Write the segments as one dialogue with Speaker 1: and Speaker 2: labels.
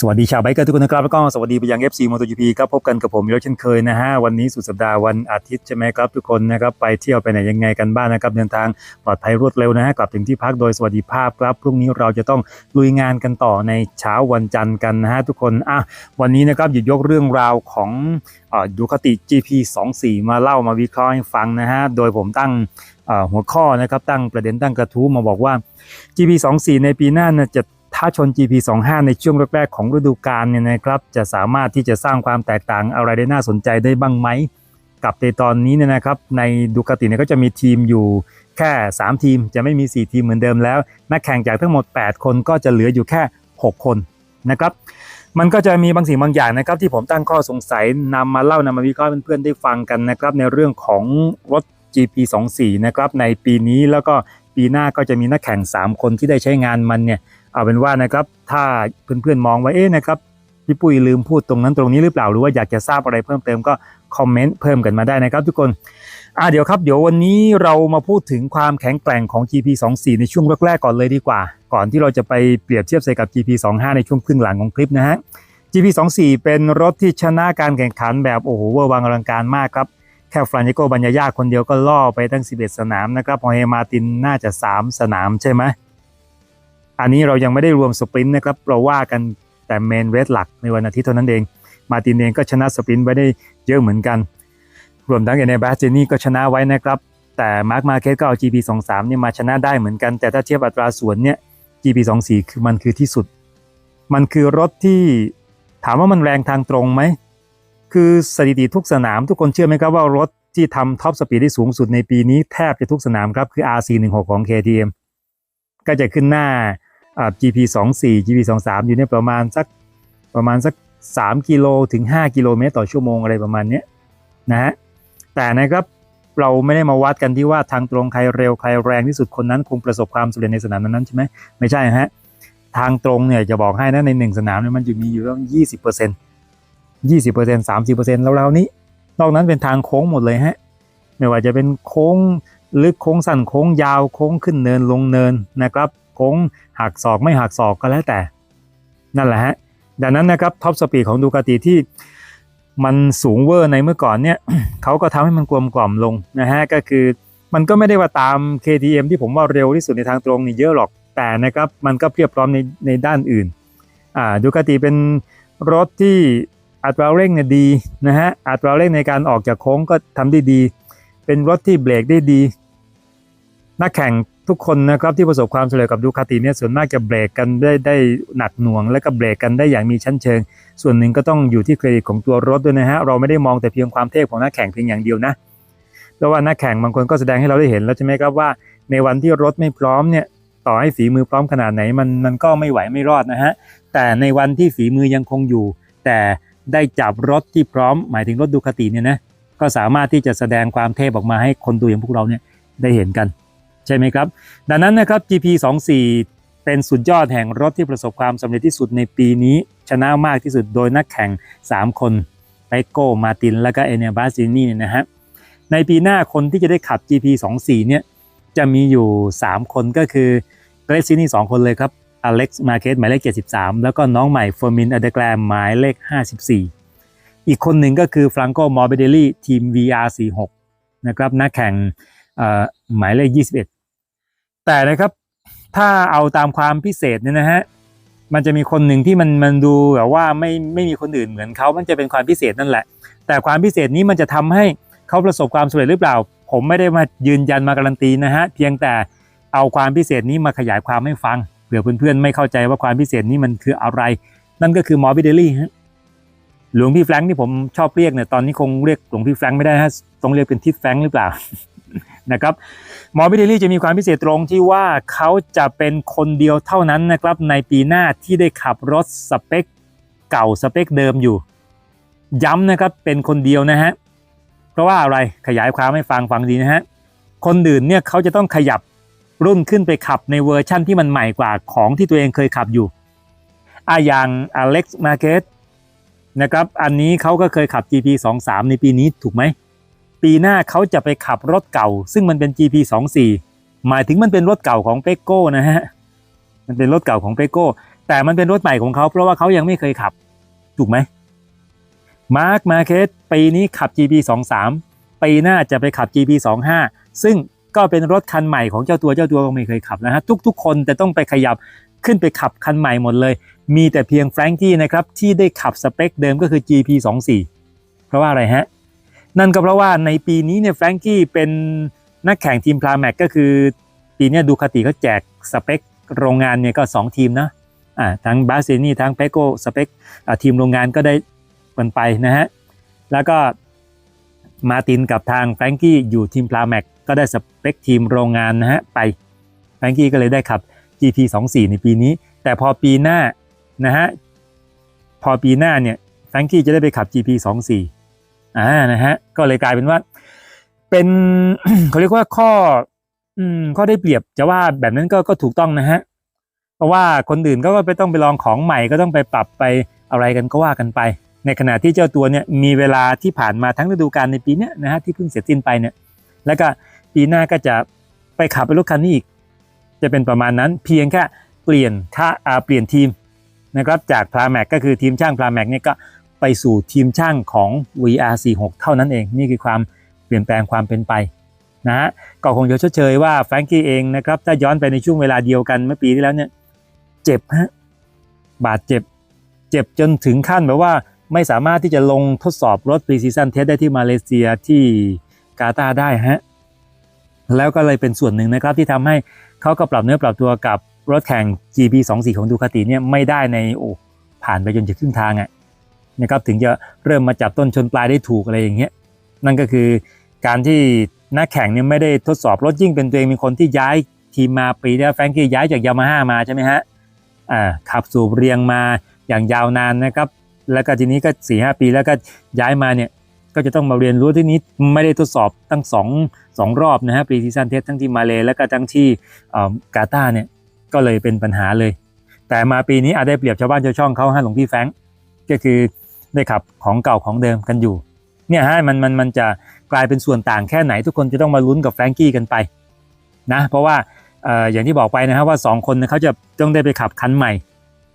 Speaker 1: สวัสดีชาวไบเกอร์ทุกคนนะครับแล้วก็สวัสดีไปยัง FC MotoGP ครับพบกันกับผมอีกแล้วเช่นเคยนะฮะวันนี้สุดสัปดาห์วันอาทิตย์ใช่ไหมครับทุกคนนะครับไปเที่ยวไปไหนยังไงกันบ้างนะครับเดินทางปลอดภัยรวดเร็วนะฮะกลับถึงที่พักโดยสวัสดิภาพครับพรุ่งนี้เราจะต้องลุยงานกันต่อในเช้าวันจันทร์กันนะฮะทุกคนอะวันนี้นะครับหยิบยกเรื่องราวของดูคติ GP 24มาเล่ามาวิเคราะห์ให้ฟังนะฮะโดยผมตั้งหัวข้อนะครับตั้งประเด็นตั้งกระทู้มาบอกว่า GP 24ในปีหน้าน่ะจะาชน GP 25 ในช่วงแรกๆของฤดูกาลเนี่ยนะครับ จะสามารถที่จะสร้างความแตกต่างอะไรได้น่าสนใจได้บ้างไหม กับในตอนนี้เนี่ยนะครับ ในดูคาติเนี่ยก็จะมีทีมอยู่แค่ 3 ทีมจะไม่มี 4 ทีมเหมือนเดิมแล้ว นักแข่งจากทั้งหมด 8 คนก็จะเหลืออยู่แค่ 6 คนนะครับมันก็จะมีบางสิ่งบางอย่างนะครับ ที่ผมตั้งข้อสงสัยนำมาเล่านำมาวิเคราะห์เพื่อนๆได้ฟังกันนะครับ ในเรื่องของรถ GP 24 นะครับในปีนี้แล้วก็ปีหน้าก็จะมีนักแข่ง 3 คนที่ได้ใช้งานมันเนี่ย เอาเป็นว่านะครับ ถ้าเพื่อนๆมองว่าเอ๊ะนะครับพี่ปุ้ยลืมพูดตรงนั้นตรงนี้หรือเปล่าหรือว่าอยากจะทราบอะไรเพิ่มเติมก็คอมเมนต์เพิ่มกันมาได้นะครับ ทุกคนอ่าเดี๋ยวครับเดี๋ยววันนี้เรามาพูดถึงความแข็งแกร่งของ GP 24 ในช่วงแรกๆก่อนเลยดีกว่า ก่อนที่เราจะไปเปรียบเทียบใส่กับ GP 25 ในช่วงครึ่งหลังของคลิปนะฮะ GP 24 เป็นรถที่ชนะการแข่งขันแบบโอ้โหเวอร์วังอลังการมากครับแค่ฟรานเชโกบัญญายาคนเดียวก็ล่อไปตั้ง 11 สนามนะครับพอเฮมาตินน่าจะ 3 สนามใช่ไหม อันนี้เรายังไม่ได้รวมสปรินต์นะครับ เราว่ากันแต่เมนเวทหลักในวันอาทิตย์เท่านั้นเอง มาตินเองก็ชนะสปรินต์ไว้ได้เยอะเหมือนกัน รวมทั้งเอเนบาสเจนี่ก็ชนะไว้นะครับ แต่มาร์คมาเคสก็เอา GP 23 เนี่ยมาชนะได้เหมือนกัน แต่ถ้าเทียบอัตราส่วนเนี่ย GP 24 คือมันคือที่สุด มันคือรถที่ถามว่ามันแรงทางตรงไหม คือสถิติทุกสนามทุกคนเชื่อไหมครับว่ารถที่ทำท็อปสปีดได้สูงสุดในปีนี้แทบจะทุกสนามครับคือ RC16 ของ KTM ก็จะขึ้นหน้า อ่า GP 2 4 GP 2 3อยู่เนี่ยประมาณสักประมาณสัก 3 กิโลถึง 5 กิโลเมตรต่อชั่วโมงอะไรประมาณเนี้ยนะฮะแต่นะครับเราไม่ได้มาวัดกันที่ว่าทางตรงใครเร็วใครแรงที่สุดคนนั้นคงประสบความสำเร็จในสนามนั้นใช่ไหมไม่ใช่ฮะทางตรงเนี่ยจะบอกให้นะในหนึ่งสนามเนี่ยมันจะมีอยู่ตั้งยี่สิบเปอร์เซ็นต์ยี่สิบเปอร์เซ็นต์สามสิบเปอร์เซ็นต์แล้วๆนี้ นอกนั้นเป็นทางโค้งหมดเลยฮะไม่ว่าจะเป็นโค้งลึกโค้งสั้นโค้งยาวโค้งขึ้นเนินลงเนินนะครับ โค้งหักศอกไม่หักศอกก็แล้วแต่ นั่นแหละฮะดังนั้นนะครับท็อปสปีดของดูคาติที่มันสูงเวอร์ในเมื่อก่อนเนี่ยเขาก็ทำให้มันกลมกล่อมลงนะฮะก็คือมันก็ไม่ได้ว่าตาม KTM ที่ผมว่าเร็วที่สุดในทางตรงนี่เยอะหรอกแต่นะครับมันก็เพียบพร้อมในในด้านอื่นอ่าดูคาติเป็นรถที่อัตราเร่งเนี่ยดีนะฮะอัตราเร่งในการออกจากโค้งก็ทำได้ดี เป็นรถที่เบรกได้ดี นักแข่ง ทุกคนนะครับที่ประสบความสำเร็จกับดูคาติเนี่ยส่วนมากจะเบรกกันได้ได้หนักหน่วง และก็เบรกกันได้อย่างมีชั้นเชิง ส่วนหนึ่งก็ต้องอยู่ที่เครดิตของตัวรถด้วยนะฮะเราไม่ได้มองแต่เพียงความเทพของนักแข่งเพียงอย่างเดียวนะเพราะว่านักแข่งบางคนก็แสดงให้เราได้เห็นแล้วใช่ไหมครับว่า ในวันที่รถไม่พร้อมเนี่ยต่อให้ฝีมือพร้อมขนาดไหนมันมันก็ไม่ไหวไม่รอดนะฮะแต่ในวันที่ฝีมือยังคงอยู่ แต่ได้จับรถที่พร้อมหมายถึงรถดูคาติเนี่ยนะก็สามารถที่จะแสดงความเทพออกมาให้คนดูอย่างพวกเราเนี่ยได้เห็นกัน ใช่ไหมครับ ดังนั้นนะครับ GP 24เป็นสุดยอดแห่งรถที่ประสบความสำเร็จที่สุดในปีนี้ชนะมากที่สุดโดยนักแข่ง 3 คนไ e โก้มาตินและก็เอเนียบาซินี่นะฮะในปีหน้าคนที่จะได้ขับ GP 24เนี่ยจะมีอยู่ 3 คนก็คือเกรซินี่2คนเลยครับอเล็กซ์มาเคสหมายเลข 73 แล้วก็น้องใหม่เฟอร์มินอเดแกรมหมายเลข 54 อีกคนหนึ่งก็คือฟรังโกมอร์เบเดลี่ทีม VR46 นะครับนักแข่งหมายเลข 21 แต่นะครับถ้าเอาตามความพิเศษเนี่ยนะฮะมันจะมีคนหนึ่งที่มันมันดูแบบว่าไม่ไม่มีคนอื่นเหมือนเขามันจะเป็นความพิเศษนั่นแหละ แต่ความพิเศษนี้มันจะทำให้เขาประสบความสำเร็จหรือเปล่า ผมไม่ได้มายืนยันมาการันตีนะฮะเพียงแต่เอาความพิเศษนี้มาขยายความให้ฟังเผื่อเพื่อนๆไม่เข้าใจว่าความพิเศษนี้มันคืออะไร นั่นก็คือมอร์บิเดลี่ฮะหลวงพี่แฟรงค์ที่ผมชอบเรียกเนี่ยตอนนี้คงเรียกหลวงพี่แฟรงค์ไม่ได้ฮะต้องเรียกเป็นทิศแฟรงค์หรือเปล่านะครับ มอร์บิเดลี่จะมีความพิเศษตรงที่ว่าเขาจะเป็นคนเดียวเท่านั้นนะครับในปีหน้าที่ได้ขับรถสเปคเก่าสเปคเดิมอยู่ ย้ำนะครับเป็นคนเดียวนะฮะเพราะว่าอะไรขยายความให้ฟังฟังดีนะฮะคนอื่นเนี่ยเขาจะต้องขยับรุ่นขึ้นไปขับในเวอร์ชั่นที่มันใหม่กว่าของที่ตัวเองเคยขับอยู่อาอย่างอเล็กซ์มาเกสนะครับอันนี้เขาก็เคยขับ GP 23ในปีนี้ถูกไหม ปีหน้าเขาจะไปขับรถเก่า ซึ่งมันเป็น GP 2 4หมายถึงมันเป็นรถเก่าของเปโก้นะฮะมันเป็นรถเก่าของเปโก้แต่มันเป็นรถใหม่ของเขาเพราะว่าเขายังไม่เคยขับ ถูกไหมมาร์คมาเคสปีนี้ขับ GP 23ปีหน้าจะไปขับ GP 25ซึ่งก็เป็นรถคันใหม่ของเจ้าตัวเจ้าตัวก็ไม่เคยขับนะฮะทุก ๆ คนจะต้องไปขยับขึ้นไปขับคันใหม่หมดเลย มีแต่เพียงแฟรงกี้นะครับที่ได้ขับสเปคเดิมก็คือ GP 24เพราะว่าอะไรฮะ นั่นก็เพราะว่าในปีนี้เนี่ยแฟรงกี้เป็นนักแข่งทีมพลาแม็กก็คือ ปีนี้ดูคาติเขาแจกสเปคโรงงานเนี่ยก็ 2 ทีมนะอ่าทั้งบาซินี่ทั้งเปโกสเปคทีมโรงงานก็ได้กันไปนะฮะ แล้วก็มาตินกับทางแฟรงกี้อยู่ทีมพลาแม็กก็ได้สเปคทีมโรงงานนะฮะไปแฟรงกี้ก็เลยได้ขับ GP 24ในปีนี้ แต่พอปีหน้านะฮะพอปีหน้าเนี่ยแฟรงกี้จะได้ไปขับ GP 24 อ่านะฮะก็เลยกลายเป็นว่า เป็นเขาเรียกว่าข้อ อืมข้อได้เปรียบจะว่าแบบนั้นก็ก็ถูกต้องนะฮะเพราะว่าคนอื่นก็ไปต้องไปลองของใหม่ก็ต้องไปปรับไปอะไรกันก็ว่ากันไป ในขณะที่เจ้าตัวเนี่ยมีเวลาที่ผ่านมาทั้งฤดูกาลในปีเนี้ยนะฮะที่เพิ่งเสร็จสิ้นไปเนี่ย แล้วก็ปีหน้าก็จะไปขับไปรถคันนี้อีก จะเป็นประมาณนั้นเพียงแค่เปลี่ยนค่าอาเปลี่ยนทีมนะครับจากพลาแม็กก็คือทีมช่างพลาแม็กเนี่ยก็ ไปสู่ทีมช่างของ VR46 เท่านั้นเอง นี่คือความเปลี่ยนแปลงความเป็นไปนะฮะก็คงจะชดเชยว่าแฟรงกี้เองนะครับ ถ้าย้อนไปในช่วงเวลาเดียวกันเมื่อปีที่แล้วเนี่ย เจ็บฮะบาดเจ็บ เจ็บจนถึงขั้นแบบว่าไม่สามารถที่จะลงทดสอบรถ pre season test ได้ที่มาเลเซียที่กาตาร์ได้ฮะแล้วก็เลยเป็นส่วนหนึ่งนะครับที่ทำให้เขาก็ปรับเนื้อปรับตัวกับรถแข่ง GP 24 ของดูคาติเนี่ยไม่ได้ในโอ้ผ่านไปจนจะครึ่งทางอะ นะครับถึงจะเริ่มมาจับต้นชนปลายได้ถูกอะไรอย่างเงี้ยนั่นก็คือการที่นักแข่งเนี่ยไม่ได้ทดสอบรถยิ่งเป็นตัวเองเป็นคนที่ย้ายทีมมาปีแล้วแฟรงกี้ย้ายจากยามาฮ่ามาใช่ไหมฮะอ่าขับสูบเรียงมาอย่างยาวนานนะครับ แล้วก็ทีนี้ก็สี่ห้าปีแล้วก็ย้ายมาเนี่ยก็จะต้องมาเรียนรู้ที่นี้ไม่ได้ทดสอบตั้งสองสองรอบนะฮะปีซีซันเทสทั้งที่มาเลแล้วก็ทั้งที่กาตาร์เนี่ยก็เลยเป็นปัญหาเลย แต่มาปีนี้อาจได้เปรียบชาวบ้านชาวช่องเขาฮะหลวงพี่แฟรงก็คือ ได้ขับของเก่าของเดิมกันอยู่เนี่ยฮะมันมันมันจะกลายเป็นส่วนต่างแค่ไหนทุกคนจะต้องมาลุ้นกับแฟรงกี้กันไปนะเพราะว่าเอ่ออย่างที่บอกไปนะฮะว่า 2 คนเนี่ยเขาจะต้องได้ไปขับคันใหม่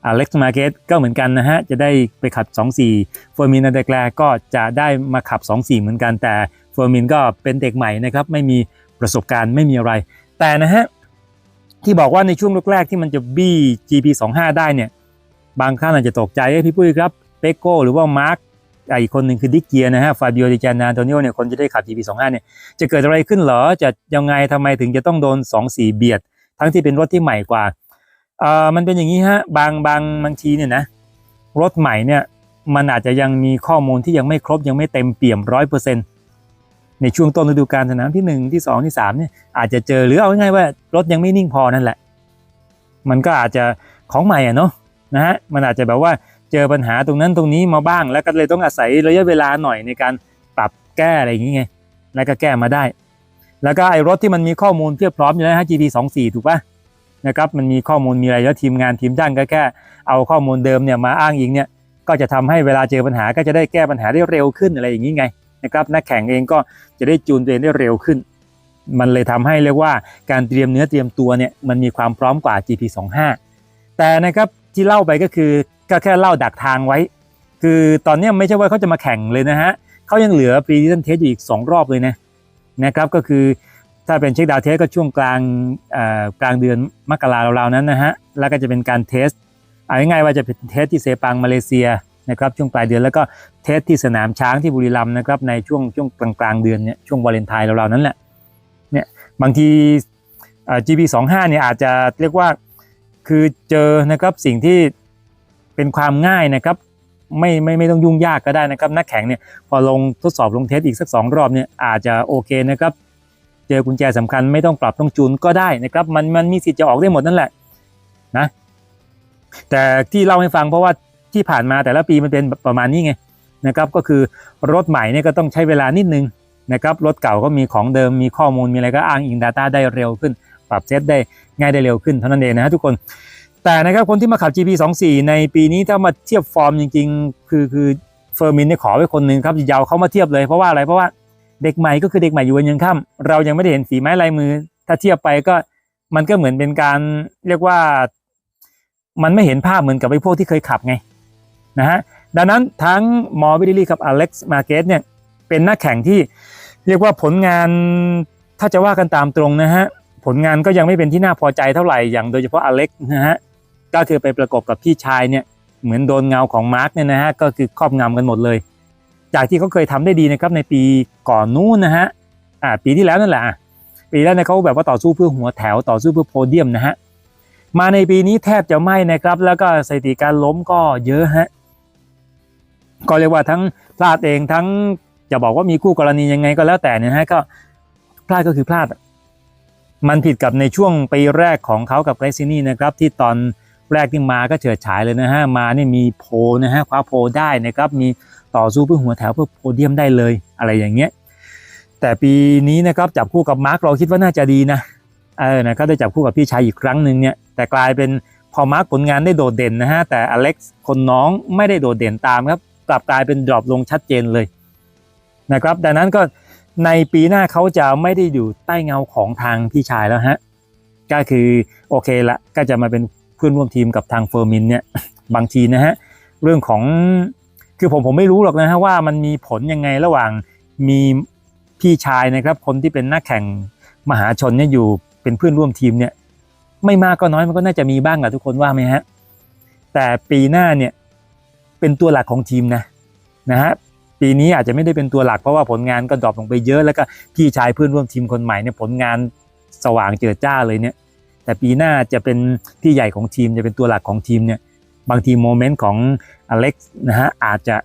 Speaker 1: อเล็กซ์มาเกตก็เหมือนกันนะฮะ จะได้ไปขับ 2-4เฟอร์มินอเดแกลก็จะได้มาขับ 2-4 เหมือนกันแต่เฟอร์มินก็เป็นเด็กใหม่นะครับ ไม่มีประสบการณ์ไม่มีอะไร แต่นะฮะ ที่บอกว่าในช่วงแรกๆที่มันจะบี้ GP25 ได้เนี่ย บางท่านอาจจะตกใจพี่ปุ้ยครับ เปโก้หรือว่ามาร์คอีกคนหนึ่งคือดิเกียนะฮะฟาบิโอดิจานาโตนิโอเนี่ยคนจะได้ขับ GP25 เนี่ยจะเกิดอะไรขึ้นเหรอจะยังไงทำไมถึงจะต้องโดน 2-4 เบียด ทั้งที่เป็นรถที่ใหม่กว่าเอ่อมันเป็นอย่างนี้ฮะบางบางบางทีเนี่ยนะรถใหม่เนี่ยมันอาจจะยังมีข้อมูลที่ยังไม่ครบยังไม่เต็มเปี่ยมร้อยเปอร์เซ็นต์ในช่วงต้นฤดูกาลสนามที่ 1 ที่ 2 ที่3เนี่ยอาจจะเจอหรือเอาง่ายๆว่ารถยังไม่นิ่งพอนั่นแหละ มันก็อาจจะของใหม่อะเนาะนะฮะมันอาจจะแบบว่า เจอปัญหาตรงนั้นตรงนี้มาบ้าง แล้วก็เลยต้องอาศัยระยะเวลาหน่อยในการปรับแก้อะไรอย่างเงี้ยแล้วก็แก้มาได้ แล้วก็ไอ้รถที่มันมีข้อมูลเพียบพร้อมอยู่แล้วฮะ GP 2 4ถูกปะนะครับมันมีข้อมูลมีอะไรแล้วทีมงานทีมจ้างก็แค่เอาข้อมูลเดิมเนี่ยมาอ้างอิงเนี่ยก็จะทำให้เวลาเจอปัญหาก็จะได้แก้ปัญหาได้เร็วขึ้นอะไรอย่างนี้ไงนะครับนักแข่งเองก็จะได้จูนตัวเองได้เร็วขึ้น มันเลยทำให้เรียกว่าการเตรียมเนื้อเตรียมตัวเนี่ยมันมีความพร้อมกว่า GP 2 5แต่นะครับที่เล่าไปก็คือ ก็แค่เล่าดักทางไว้ คือตอนนี้ไม่ใช่ว่าเขาจะมาแข่งเลยนะฮะเขายังเหลือพรีซีซั่นเทสอยู่อีก 2 รอบเลยนะนะครับก็คือถ้าเป็นเช็คดาวเทสก็ช่วงกลางกลางเดือนมกราเราๆนั้นนะฮะแล้วก็จะเป็นการเทสเอาง่ายๆว่าจะเป็นเทสที่เซปังมาเลเซียนะครับช่วงปลายเดือนแล้วก็เทสที่สนามช้างที่บุรีรัมย์นะครับในช่วงช่วงกลางกลางๆเดือนเนี่ยช่วงวาเลนไทน์เราๆนั้นแหละเนี่ยบางทีเอ่อ GP 2 5 เนี่ยอาจจะเรียกว่าคือเจอนะครับสิ่งที่ เป็นความง่ายนะครับไม่ไม่ไม่ต้องยุ่งยากก็ได้นะครับนักแข่งเนี่ยพอลงทดสอบลงเทสอีกสักสองรอบเนี่ยอาจจะโอเคนะครับเจอกุญแจสำคัญไม่ต้องปรับต้องจูนก็ได้นะครับมันมันมีสิทธิ์จะออกได้หมดนั่นแหละนะแต่ที่เล่าให้ฟังเพราะว่าที่ผ่านมาแต่ละปีมันเป็นประมาณนี้ไงนะครับก็คือรถใหม่เนี่ยก็ต้องใช้เวลานิดนึงนะครับรถเก่าก็มีของเดิมมีข้อมูลมีอะไรก็อ้างอิง Data ได้เร็วขึ้น ปรับเซตได้ง่ายได้เร็วขึ้นเท่านั้นเองนะฮะทุกคน แต่นะครับคนที่มาขับ GP 2 4ในปีนี้ถ้ามาเทียบฟอร์มจริง ๆ คือคือเฟอร์มินเนี่ยขอไว้คนหนึ่งครับยาวเขามาเทียบเลยเพราะว่าอะไรเพราะว่าเด็กใหม่ก็คือเด็กใหม่อยู่วันยังค่ำเรายังไม่ได้เห็นฝีไม้ลายมือ ถ้าเทียบไปก็มันก็เหมือนเป็นการเรียกว่า มันไม่เห็นภาพเหมือนกับไอ้พวกที่เคยขับไงนะฮะดังนั้นทั้งมอร์บิลลี่กับอเล็กซ์มาเกสเนี่ยเป็นนักแข่งที่เรียกว่าผลงานถ้าจะว่ากันตามตรงนะฮะผลงานก็ยังไม่เป็นที่น่าพอใจเท่าไหร่อย่างโดยเฉพาะอเล็กซ์นะฮะ ก็คือไปประกบกับพี่ชายเนี่ยเหมือนโดนเงาของมาร์กเนี่ยนะฮะก็คือครอบงำกันหมดเลย จากที่เขาเคยทำได้ดีนะครับในปีก่อนนู้นนะฮะอ่าปีที่แล้วนั่นแหละปีแล้วเนี่ยเขาแบบว่าต่อสู้เพื่อหัวแถวต่อสู้เพื่อโพเดียมนะฮะมาในปีนี้แทบจะไม่นะครับ แล้วก็สถิติการล้มก็เยอะฮะก็เรียกว่าทั้งพลาดเองทั้งจะบอกว่ามีคู่กรณียังไงก็แล้วแต่เนี่ยฮะก็พลาดก็คือพลาด มันผิดกับในช่วงปีแรกของเขากับเกรซินี่นะครับ ที่ตอน แรกที่มาก็เฉิดฉายเลยนะฮะมาเนี่ยมีโพนะฮะคว้าโพได้นะครับมีต่อสู้เพื่อหัวแถวเพื่อโพเดียมได้เลยอะไรอย่างเงี้ยแต่ปีนี้นะครับจับคู่กับมาร์กเราคิดว่าน่าจะดีนะเออนะก็ได้จับคู่กับพี่ชายอีกครั้งหนึ่งเนี่ยแต่กลายเป็นพอมาร์กผลงานได้โดดเด่นนะฮะแต่อเล็กซ์คนน้องไม่ได้โดดเด่นตามครับกลับกลายเป็นดรอปลงชัดเจนเลยนะครับดังนั้นก็ในปีหน้าเขาจะไม่ได้อยู่ใต้เงาของทางพี่ชายแล้วฮะก็คือโอเคละก็จะมาเป็น เพื่อนร่วมทีมกับทางเฟอร์มินเนี่ยบางทีนะฮะเรื่องของคือผมผมไม่รู้หรอกนะฮะว่ามันมีผลยังไงระหว่างมีพี่ชายนะครับ คนที่เป็นนักแข่งมหาชนเนี่ยอยู่เป็นเพื่อนร่วมทีมเนี่ยไม่มากก็น้อยมันก็น่าจะมีบ้างอะทุกคนว่าไหมฮะแต่ปีหน้าเนี่ยเป็นตัวหลักของทีมนะนะฮะปีนี้อาจจะไม่ได้เป็นตัวหลักเพราะว่าผลงานก็ดรอปลงไปเยอะแล้วก็พี่ชายเพื่อนร่วมทีมคนใหม่เนี่ยผลงานสว่างเจิดจ้าเลยเนี่ย แต่ปีหน้าจะเป็นพี่ใหญ่ของทีมจะเป็นตัวหลักของทีมเนี่ยบางทีโมเมนต์ของอเล็กซ์นะฮะอาจจะ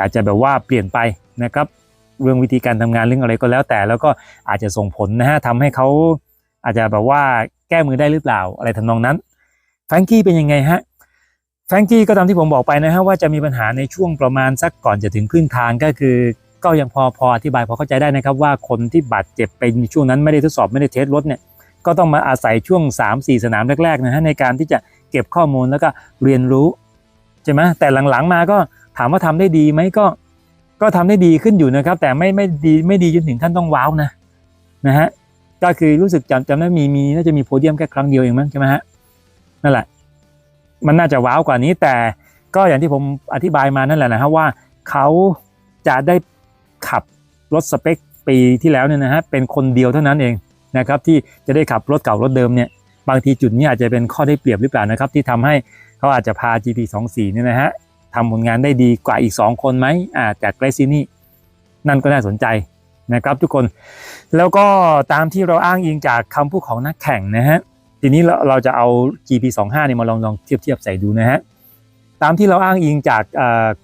Speaker 1: อาจจะแบบว่าเปลี่ยนไปนะครับเรื่องวิธีการทำงานเรื่องอะไรก็แล้วแต่ แล้วก็อาจจะส่งผลนะฮะทำให้เขาอาจจะแบบว่าแก้มือได้หรือเปล่าอะไรทำนองนั้นแฟรงกี้เป็นยังไงฮะแฟรงกี้ก็ตามที่ผมบอกไปนะฮะว่าจะมีปัญหาในช่วงประมาณสักก่อนจะถึงครึ่งทางก็คือ ก็ยังพอพออธิบายพอเข้าใจได้นะครับว่าคนที่บาดเจ็บไปในช่วงนั้นไม่ได้ทดสอบไม่ได้เทสรถเนี่ย ก็ต้องมาอาศัยช่วง 3-4 สนามแรกๆนะฮะในการที่จะเก็บข้อมูลแล้วก็เรียนรู้ใช่ไหมแต่หลังๆมาก็ถามว่าทำได้ดีไหมก็ก็ทำได้ดีขึ้นอยู่นะครับ แต่ไม่ไม่ดีไม่ดีจนถึงขั้นต้องว้าวนะนะฮะก็คือรู้สึกจำจำได้มีมีน่าจะมีโพเดียมแค่ครั้งเดียวเองมั้งใช่ไหมฮะนั่นแหละ มันน่าจะว้าวกว่านี้ แต่ก็อย่างที่ผมอธิบายมานั่นแหละนะฮะว่าเขาจะได้ขับรถสเปคปีที่แล้วเนี่ยนะฮะเป็นคนเดียวเท่านั้นเอง นะครับที่จะได้ขับรถเก่ารถเดิมเนี่ยบางทีจุดนี้อาจจะเป็นข้อได้เปรียบหรือเปล่านะครับ ที่ทำให้เขาอาจจะพา GP24 เนี่ยนะฮะทำผลงานได้ดีกว่าอีก 2 คนไหมอ่าจากเกรซินี่นั่นก็น่าสนใจนะครับทุกคนแล้วก็ตามที่เราอ้างอิงจากคำพูดของนักแข่งนะฮะทีนี้เราเราจะเอา GP25 เนี่ยมาลองลองเทียบเทียบใส่ดูนะฮะตามที่เราอ้างอิงจาก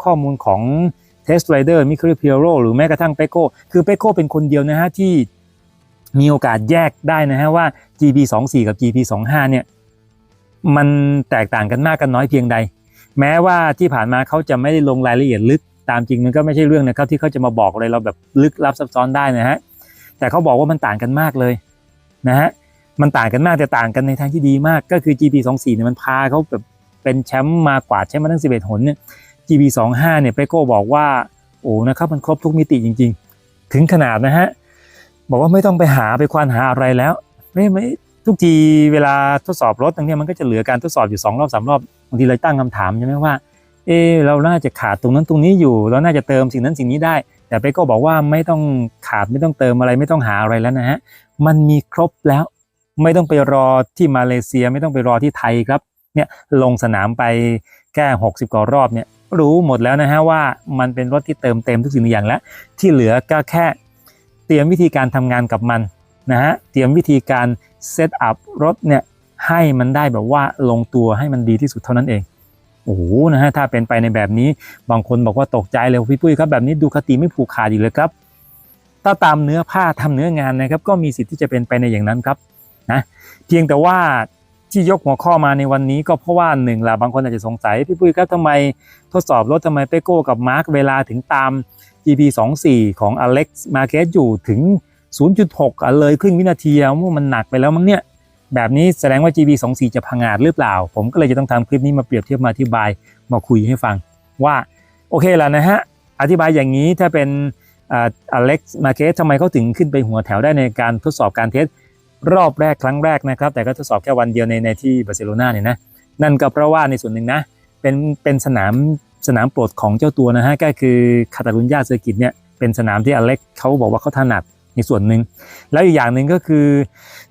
Speaker 1: ข้อมูลของ Test Rider มิคา p พิโรหรือแม้กระทั่งเปโก้คือเปโก้เป็นคนเดียวนะฮะที่ มีโอกาสแยกได้นะฮะว่า GB24 กับ GB25 เนี่ยมันแตกต่างกันมากกันน้อยเพียงใด แม้ว่าที่ผ่านมาเขาจะไม่ได้ลงรายละเอียดลึกตามจริงมันก็ไม่ใช่เรื่องนะครับที่เขาจะมาบอกอะไรเราแบบลึกลับซับซ้อนได้นะฮะแต่เขาบอกว่ามันต่างกันมากเลยนะฮะมันต่างกันมากแต่ต่างกันในทางที่ดีมากก็คือ GB24 เนี่ยมันพาเขาแบบเป็นแชมป์มากว่าแชมป์มาตั้ง 11 หนเนี่ย GB25 เนี่ยเปโก้บอกว่าโอ้นะครับมันครบทุกมิติจริง ๆ ถึงขนาดนะฮะ บอกว่าไม่ต้องไปหาไปควานหาอะไรแล้วไม่ไม่ทุกทีเวลาทดสอบรถตรงนี้มันก็จะเหลือการทดสอบอยู่สองรอบสามรอบบางทีเราตั้งคำถามใช่ไหมว่า เออเราน่าจะขาดตรงนั้นตรงนี้อยู่ เราน่าจะเติมสิ่งนั้นสิ่งนี้ได้ แต่ไปก็บอกว่าไม่ต้องขาดไม่ต้องเติมอะไรไม่ต้องหาอะไรแล้วนะฮะมันมีครบแล้ว ไม่ต้องไปรอที่มาเลเซียไม่ต้องไปรอที่ไทยครับเนี่ยลงสนามไปแค่60กว่ารอบเนี่ยรู้หมดแล้วนะฮะว่ามันเป็นรถที่เติมเต็มทุกสิ่งทุกอย่างแล้ว ที่เหลือก็แค่ เตรียมวิธีการทำงานกับมันนะฮะเตรียมวิธีการเซตอัพรถเนี่ยให้มันได้แบบว่าลงตัวให้มันดีที่สุดเท่านั้นเองโอ้โหนะฮะถ้าเป็นไปในแบบนี้บางคนบอกว่าตกใจเลยพี่ปุ้ยครับแบบนี้ดูคติไม่ผูกขาดอีกเลยครับ ถ้าตามเนื้อผ้าทำเนื้องานนะครับ ก็มีสิทธิ์ที่จะเป็นไปในอย่างนั้นครับนะเพียงแต่ว่าที่ยกหัวข้อมาในวันนี้ก็เพราะว่าหนึ่งละบางคนอาจจะสงสัยพี่ปุ้ยครับทำไมทดสอบรถทำไมเปโก้กับมาร์กเวลาถึงตาม GP24 ของ Alex m a r q u e z อยู่ถึง 0.6อะเลยครึ่งวินาทีอะว่ามันหนักไปแล้วมั้งเนี่ย แบบนี้แสดงว่า GB24 จะพังอาจหรือเปล่า ผมก็เลยจะต้องทำคลิปนี้มาเปรียบเทียบมาอธิบายมาคุยให้ฟังว่าโอเคแล้วนะฮะ อธิบายอย่างนี้ถ้าเป็นอเล็กซ์มาเกสทำไมเขาถึงขึ้นไปหัวแถวได้ในการทดสอบการเทสรอบแรกครั้งแรกนะครับ แต่ก็ทดสอบแค่วันเดียวในในที่บาร์เซโลนาเนี่ยนะ นั่นก็เพราะว่าในส่วนหนึ่งนะ เป็นเป็นสนาม สนามโปรดของเจ้าตัวนะฮะก็คือคาตาลุญญาเซอร์กิตเนี่ยเป็นสนามที่อเล็กเขาบอกว่าเขาถนัดในส่วนหนึ่งแล้วอีกอย่างหนึ่งก็คือ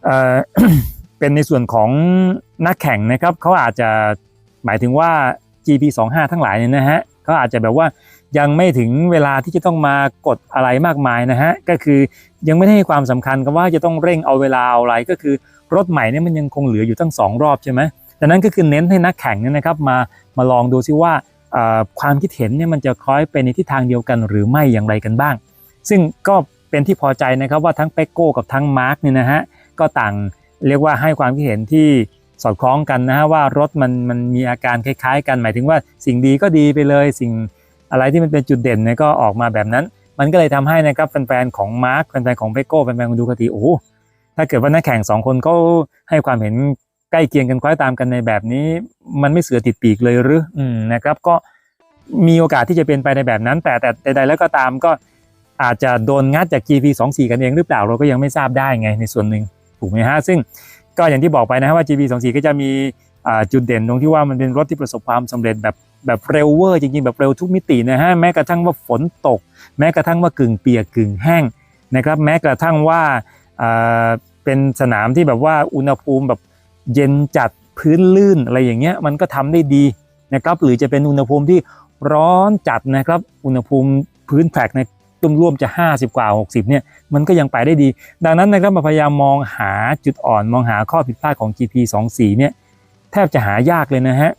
Speaker 1: เออเป็นในส่วนของนักแข่งนะครับเขาอาจจะหมายถึงว่า GP25 ทั้งหลายเนี่ยนะฮะเขาอาจจะแบบว่ายังไม่ถึงเวลาที่จะต้องมากดอะไรมากมายนะฮะก็คือยังไม่ได้ให้ความสำคัญกับว่าจะต้องเร่งเอาเวลาอะไรก็คือรถใหม่เนี่ยมันยังคงเหลืออยู่ตั้งสองรอบใช่ไหมดังนั้นก็คือเน้นให้นักแข่งเนี่ยนะครับมามาลองดูซิว่า ความคิดเห็นเนี่ยมันจะคล้อยไปในทิศทางเดียวกันหรือไม่อย่างไรกันบ้าง ซึ่งก็เป็นที่พอใจนะครับว่าทั้งเปกโก้กับทั้งมาร์กเนี่ยนะฮะก็ต่างเรียกว่าให้ความคิดเห็นที่สอดคล้องกันนะฮะว่ารถมันมันมีอาการคล้าย ๆ กันหมายถึงว่าสิ่งดีก็ดีไปเลย สิ่งอะไรที่มันเป็นจุดเด่นเนี่ยก็ออกมาแบบนั้น มันก็เลยทำให้นะครับแฟนๆของมาร์กแฟนๆของเปกโก้แฟนๆของดูคาติโอ้ถ้าเกิดว่านักแข่งสองคนเขาให้ความเห็น ใกล้เคียงกันคล้อยตามกันในแบบนี้มันไม่เสือติดปีกเลยหรืออืมนะครับก็มีโอกาสที่จะเป็นไปในแบบนั้น แต่แต่ใดๆแล้วก็ตามก็อาจจะโดนงัดจาก GP 2 4กันเองหรือเปล่าเราก็ยังไม่ทราบได้ไงในส่วนหนึ่งถูกไหมฮะซึ่งก็อย่างที่บอกไปนะว่า GP 2 4ก็จะมีจุดเด่นตรงที่ว่ามันเป็นรถที่ประสบความสำเร็จแบบแบบเร็วเวอร์จริงๆแบบเร็วทุกมิตินะฮะแม้กระทั่งว่าฝนตก แม้กระทั่งว่ากึ่งเปียกกึ่งแห้งนะครับแม้กระทั่งว่าเป็นสนามที่แบบว่าอุณหภูมิแบบ เย็นจัดพื้นลื่นอะไรอย่างเงี้ยมันก็ทำได้ดีนะครับ หรือจะเป็นอุณหภูมิที่ร้อนจัดนะครับ อุณหภูมิพื้นแทร็กในตุ้มร่วมจะ 50 กว่า 60เนี่ยมันก็ยังไปได้ดี ดังนั้นนะครับมาพยายามมองหาจุดอ่อนมองหาข้อผิดพลาดของ GP 2 4เนี่ยแทบจะหายากเลยนะฮะ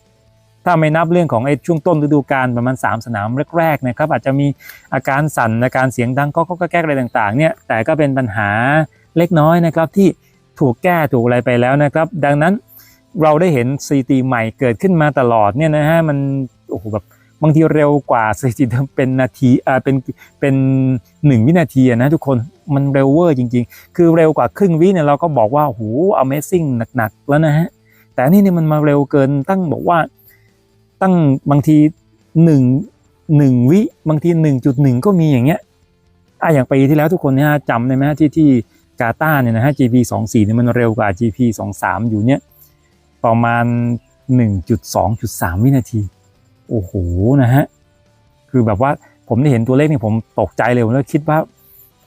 Speaker 1: ถ้าไม่นับเรื่องของไอ้ช่วงต้นฤดูกาลประมาณ 3 สนามแรกๆนะครับอาจจะมีอาการสั่นอาการเสียงดังก็ก็แก้อะไรต่างๆเนี่ยแต่ก็เป็นปัญหาเล็กน้อยนะครับที่ ถูกแก้ถูกอะไรไปแล้วนะครับ ดังนั้นเราได้เห็นสถิติใหม่เกิดขึ้นมาตลอดเนี่ยนะฮะมันโอ้โหแบบบางทีเร็วกว่าสถิติเดิมเป็นนาทีอ่าเป็นเป็นหนึ่งวินาทีนะทุกคนมันเร็วเวอร์จริง ๆ คือเร็วกว่าครึ่งวิเนี่ยเราก็บอกว่าโอ้โห Amazing หนักๆแล้วนะฮะแต่นี่เนี่ยมันมาเร็วเกินตั้งบอกว่าตั้งบางทีหนึ่งหนึ่งวิบางทีหนึ่งจุดหนึ่งก็มีอย่างเงี้ยอะอย่างปีที่แล้วทุกคนเนี่ยจำได้ไหมที่ที่ กาตาเนี่ยนะฮะ GP 2 4เนี่ยมันเร็วกว่า GP 2 3อยู่เนี่ยประมาณ 1.2.3 วินาที โอ้โหนะฮะ คือแบบว่าผมได้เห็นตัวเลขนี่ผมตกใจเลยผมแล้วคิดว่า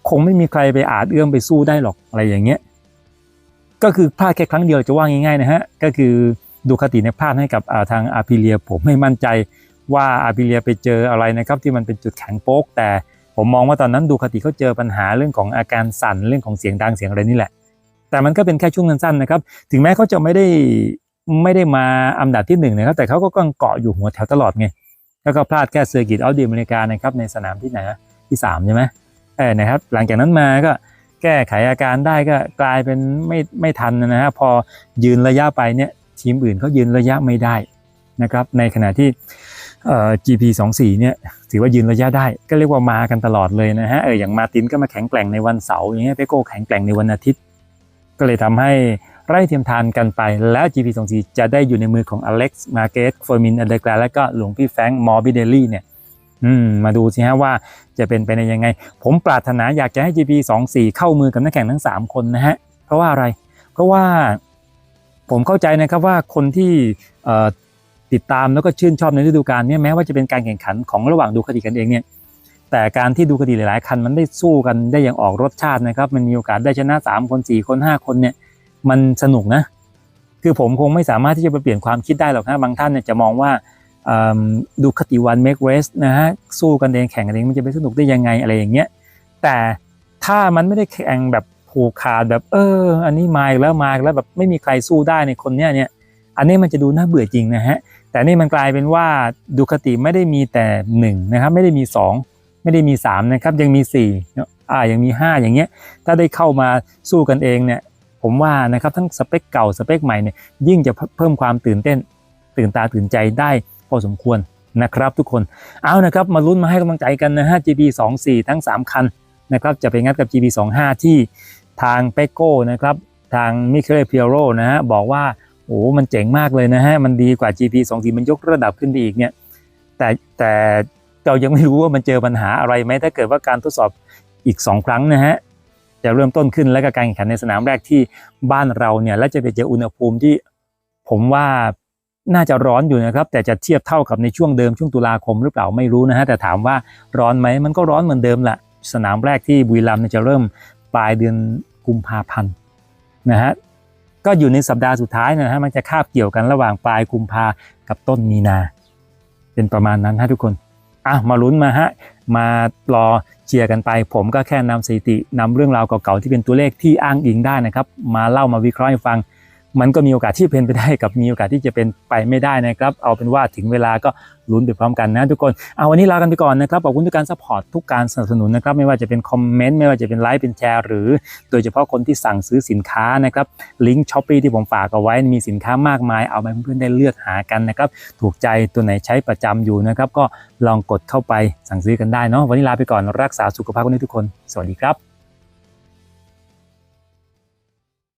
Speaker 1: คงไม่มีใครไปอาจเอื้อมไปสู้ได้หรอกอะไรอย่างเงี้ยก็คือพลาดแค่ครั้งเดียวจะว่าง่ายๆนะฮะ ก็คือดูคติเนี่ยพลาดให้กับาทางอาพิเลียผมไม่มั่นใจว่าอาพิเลียไปเจออะไรนะครับ ที่มันเป็นจุดแข็งโป๊กแต่ ผมมองว่าตอนนั้นดูคติเขาเจอปัญหาเรื่องของอาการสั่นเรื่องของเสียงดังเสียงอะไรนี่แหละ แต่มันก็เป็นแค่ช่วงสั้นๆนะครับ ถึงแม้เขาจะไม่ได้ไม่ได้มาอันดับที่หนึ่งนะครับ แต่เขาก็เกาะอยู่หัวแถวตลอดไง แล้วก็พลาดแค่เซอร์กิตออสเดียอเมริกานะครับในสนามที่ไหนที่สามใช่ไหมเออนะครับ หลังจากนั้นมาก็แก้ไขอาการได้ก็กลายเป็นไม่ไม่ทันนะฮะพอยืนระยะไปเนี่ยทีมอื่นเขายืนระยะไม่ได้นะครับ ในขณะที่ GP 2 4เนี่ยถือว่ายืนระยะได้ ก็เรียกว่ามากันตลอดเลยนะฮะเอออย่างมาตินก็มาแข็งแกร่งในวันเสาร์อย่างเงี้ยเปโก้แข็งแกร่งในวันอาทิตย์ ก็เลยทำให้ไร่เทียมทานกันไป แล้ว GP 2 4จะได้อยู่ในมือของอเล็กซ์มาเกสเฟอร์มินอเดกราและก็หลวงพี่แฟงมอร์บิเดลลี่เนี่ยอืมมาดูสิฮะว่าจะเป็นไปในยังไง ผมปรารถนาอยากจะให้ GP 2 4เข้ามือกับนักแข่งทั้ง 3 คนนะฮะเพราะว่าอะไร เพราะว่าผมเข้าใจนะครับว่าคนที่เอ่อ ติดตามแล้วก็ชื่นชอบในฤดูกาลเนี้แม้ว่าจะเป็นการแข่งขันของระหว่างดูคดีกันเองเนี่ยแต่การที่ดูคดีหลาย ๆ คันมันได้สู้กันได้อย่างออกรสชาตินะครับมันมีโอกาสได้ชนะ 3 คน 4 คน 5 คนเนี่ยมันสนุกนะ คือผมคงไม่สามารถที่จะไปเปลี่ยนความคิดได้หรอกนะบางท่านเนี่ยจะมองว่าดูคติวันเมกเรสนะฮะสู้กันเองแข่งกันเองมันจะไปสนุกได้ยังไงอะไรอย่างเงี้ยแต่ถ้ามันไม่ได้แข่งแบบผูกขาดแบบเออ อันนี้มาอีกแล้วมาอีกแล้วแบบไม่มีใครสู้ได้ในคนเนี้ยเนี่ยอันนี้มันจะดูน่าเบื่อจริงนะฮะ แต่นี่มันกลายเป็นว่าดูคติไม่ได้มีแต่หนึ่งนะครับไม่ได้มีสองไม่ได้มีสามนะครับยังมีสี่อ่ายังมีห้าอย่างเงี้ยถ้าได้เข้ามาสู้กันเองเนี่ยผมว่านะครับทั้งสเปคเก่าสเปคใหม่เนี่ยยิ่งจะเพิ่มความตื่นเต้น ตื่นตาตื่นใจได้พอสมควรนะครับทุกคนเอานะครับมาลุ้นมาให้กำลังใจกันนะฮะ GB 2 4ทั้ง 3 คันนะครับจะไปงัดกับ GB 2 5ที่ทางเปโก้นะครับทางมิเคลเพียโรนะฮะบอกว่า โอ้มันเจ๋งมากเลยนะฮะ มันดีกว่า GP 2 4มันยกระดับขึ้นไปอีกเนี่ย แต่แต่เรายังไม่รู้ว่ามันเจอปัญหาอะไรไหมถ้าเกิดว่าการทดสอบอีก 2 ครั้งนะฮะ จะเริ่มต้นขึ้นและก็การแข่งขันในสนามแรกที่บ้านเราเนี่ย และจะไปเจออุณหภูมิที่ผมว่าน่าจะร้อนอยู่นะครับ แต่จะเทียบเท่ากับในช่วงเดิมช่วงตุลาคมหรือเปล่าไม่รู้นะฮะ แต่ถามว่าร้อนไหมมันก็ร้อนเหมือนเดิมแหละสนามแรกที่บุรีรัมย์จะเริ่มปลายเดือนกุมภาพันธ์นะฮะ ก็อยู่ในสัปดาห์สุดท้ายนะฮะมันจะคาบเกี่ยวกันระหว่างปลายกุมภากับต้นมีนา เป็นประมาณนั้นฮะทุกคนอะมาลุ้นมาฮะมารอเชียร์กันไป ผมก็แค่นำสถิตินำเรื่องราวเก่าๆที่เป็นตัวเลขที่อ้างอิงได้นะครับ มาเล่ามาวิเคราะห์ให้ฟัง มันก็มีโอกาสที่เป็นไปได้กับมีโอกาสที่จะเป็นไปไม่ได้นะครับ เอาเป็นว่าถึงเวลาก็ลุ้นไปพร้อมกันนะทุกคนเอาวันนี้ลากันไปก่อนนะครับขอบคุณทุกการสปอร์ตทุกการสนับสนุนนะครับ ไม่ว่าจะเป็นคอมเมนต์ไม่ว่าจะเป็นไลค์เป็นแชร์หรือ โดยเฉพาะคนที่สั่งซื้อสินค้านะครับลิงก์ช้อปปีที่ผมฝากเอาไว้มีสินค้ามากมาย เอาไปเพื่อนๆได้เลือกหากันนะครับถูกใจตัวไหนใช้ประจำอยู่นะครับก็ลองกดเข้าไปสั่งซื้อกันได้เนาะวันนี้ลาไปก่อนรักษาสุขภาพกันด้วยทุกคน สวัสดีครับ